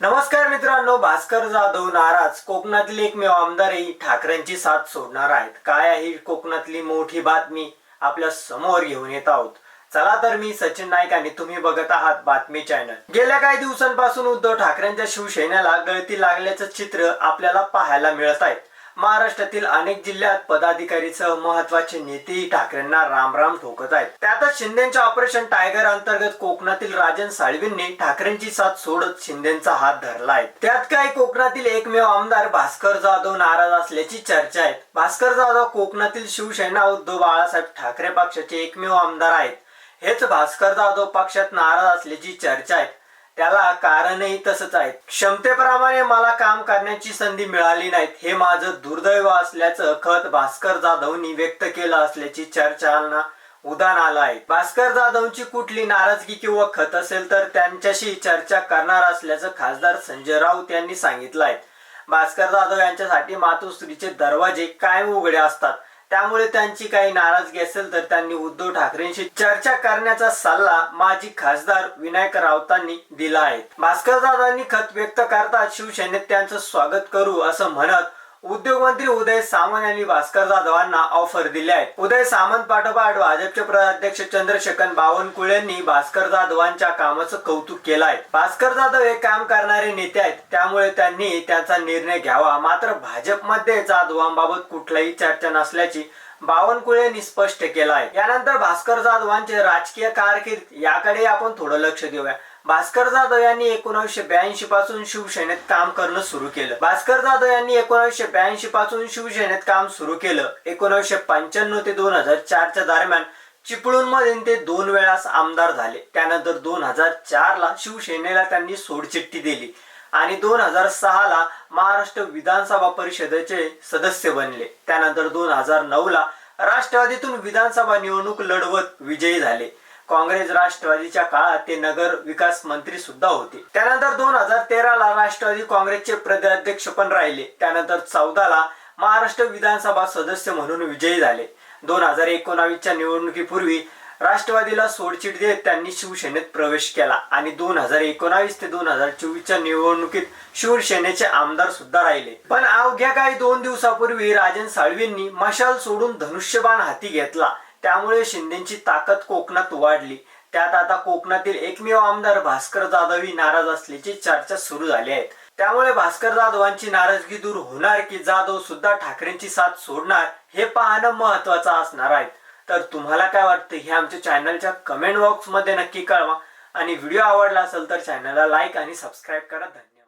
नमस्कार मित्रांनो भास्कर जाधव नाराज. कोकणातील एकमेव आमदारही ठाकरेंची साथ सोडणार आहेत. काय आहे कोकणातली मोठी बातमी? आपल्यासमोर घेऊन येत आहोत. चला तर मी सचिन नाईक आणि तुम्ही बघत आहात बातमी चॅनल. गेल्या काही दिवसांपासून उद्धव ठाकरेंच्या शिवसेनेला गळती लागल्याचं चित्र आपल्याला पाहायला मिळत आहे. महाराष्ट्रातील अनेक जिल्ह्यात पदाधिकारीसह महत्त्वाचे नेतेही ठाकरेंना रामराम ठोकत आहेत. त्यातच शिंदेच्या ऑपरेशन टायगर अंतर्गत कोकणातील राजन साळवींनी ठाकरेंची साथ सोडत शिंदेचा हात धरला आहे. त्यात काय कोकणातील एकमेव आमदार भास्कर जाधव नाराज असल्याची चर्चा आहे. भास्कर जाधव कोकणातील शिवसेना उद्धव बाळासाहेब ठाकरे पक्षाचे एकमेव आमदार आहेत. हेच भास्कर जाधव पक्षात नाराज असल्याची चर्चा आहे. त्याला कारणही तसंच आहे क्षमतेप्रमाणे मला काम करण्याची संधी मिळाली नाहीत हे माझं दुर्दैव असल्याचं खत भास्कर जाधवनी व्यक्त केलं असल्याची चर्चांना उदाहरण आलं आहे. भास्कर जाधवची कुठली नाराजगी किंवा खत असेल तर त्यांच्याशी चर्चा करणार असल्याचं खासदार संजय राऊत यांनी सांगितलं आहे. भास्कर जाधव यांच्यासाठी मातोश्रीचे दरवाजे कायम उघडे असतात. त्यामुळे त्यांची काही नाराजगी असेल तर त्यांनी उद्धव ठाकरेंशी चर्चा करण्याचा सल्ला माजी खासदार विनायक राऊतांनी दिला आहे. भास्कर दादांनी खत व्यक्त करतात. शिवसेनेत त्यांचं स्वागत करू असं म्हणत उद्योगमंत्री उदय सामंत यांनी भास्कर जाधवांना ऑफर दिले आहे उदय सामंत पाठोपाठ भाजपचे प्रदेशाध्यक्ष चंद्रशेखर बावनकुळे यांनी भास्कर जाधवांच्या कामाचं कौतुक केलं आहे. भास्कर जाधव हे काम करणारे नेते आहेत त्यामुळे त्यांनी त्याचा निर्णय घ्यावा. मात्र भाजपमध्ये जाधवांबाबत कुठलाही चर्चा नसल्याची बावनकुळे यांनी स्पष्ट केलं आहे. यानंतर भास्कर जाधवांचे राजकीय कारकीर्द याकडे आपण थोडं लक्ष देऊया. भास्कर जाधव यांनी एकोणीसशे ब्याऐंशी पासून शिवसेनेत काम करणं सुरू केलं. भास्कर जाधव यांनी एकोणीसशे ब्याऐंशी पासून शिवसेनेत काम सुरू केलं. एकोणीसशे पंच्याण्णव ते दोन हजार चारच्या दरम्यान चिपळूणमध्ये ते दोन वेळास आमदार झाले. त्यानंतर दोन हजार चार ला शिवसेनेला त्यांनी सोडचिठ्ठी दिली आणि दोन हजार सहा ला महाराष्ट्र विधानसभा परिषदेचे सदस्य बनले. त्यानंतर दोन हजार नऊ ला राष्ट्रवादीतून विधानसभा निवडणूक लढवत विजयी झाले. काँग्रेस राष्ट्रवादीच्या काळात ते नगर विकास मंत्री सुद्धा होते. त्यानंतर दोन हजार तेरा ला राष्ट्रवादी काँग्रेसचे प्रदेशाध्यक्ष पण राहिले. त्यानंतर चौदा ला महाराष्ट्र विधानसभा सदस्य म्हणून विजयी झाले. दोन हजार एकोणावीसच्या निवडणुकीपूर्वी राष्ट्रवादीला सोडचिट देत त्यांनी शिवसेनेत प्रवेश केला आणि दोन हजार एकोणावीस ते दोन हजार चोवीसच्या निवडणुकीत शिवसेनेचे आमदार सुद्धा राहिले. पण अवघ्या काही दोन दिवसापूर्वी राजन साळवींनी मशाल सोडून धनुष्यबाण हाती घेतला. त्यामुळे शिंदेची ताकद कोकणात वाढली. त्यात आता कोकणातील एकमेव आमदार भास्कर जाधवही नाराज असल्याची चर्चा सुरू झाली आहे. त्यामुळे भास्कर जाधवांची नाराजगी दूर होणार की जाधव सुद्धा ठाकरेंची साथ सोडणार हे पाहणं महत्वाचं असणार आहे. तर तुम्हाला काय वाटतं हे आमच्या चॅनलच्या कमेंट बॉक्समध्ये नक्की कळवा. आणि व्हिडिओ आवडला असेल तर चॅनलला लाईक आणि सबस्क्राईब करा. धन्यवाद.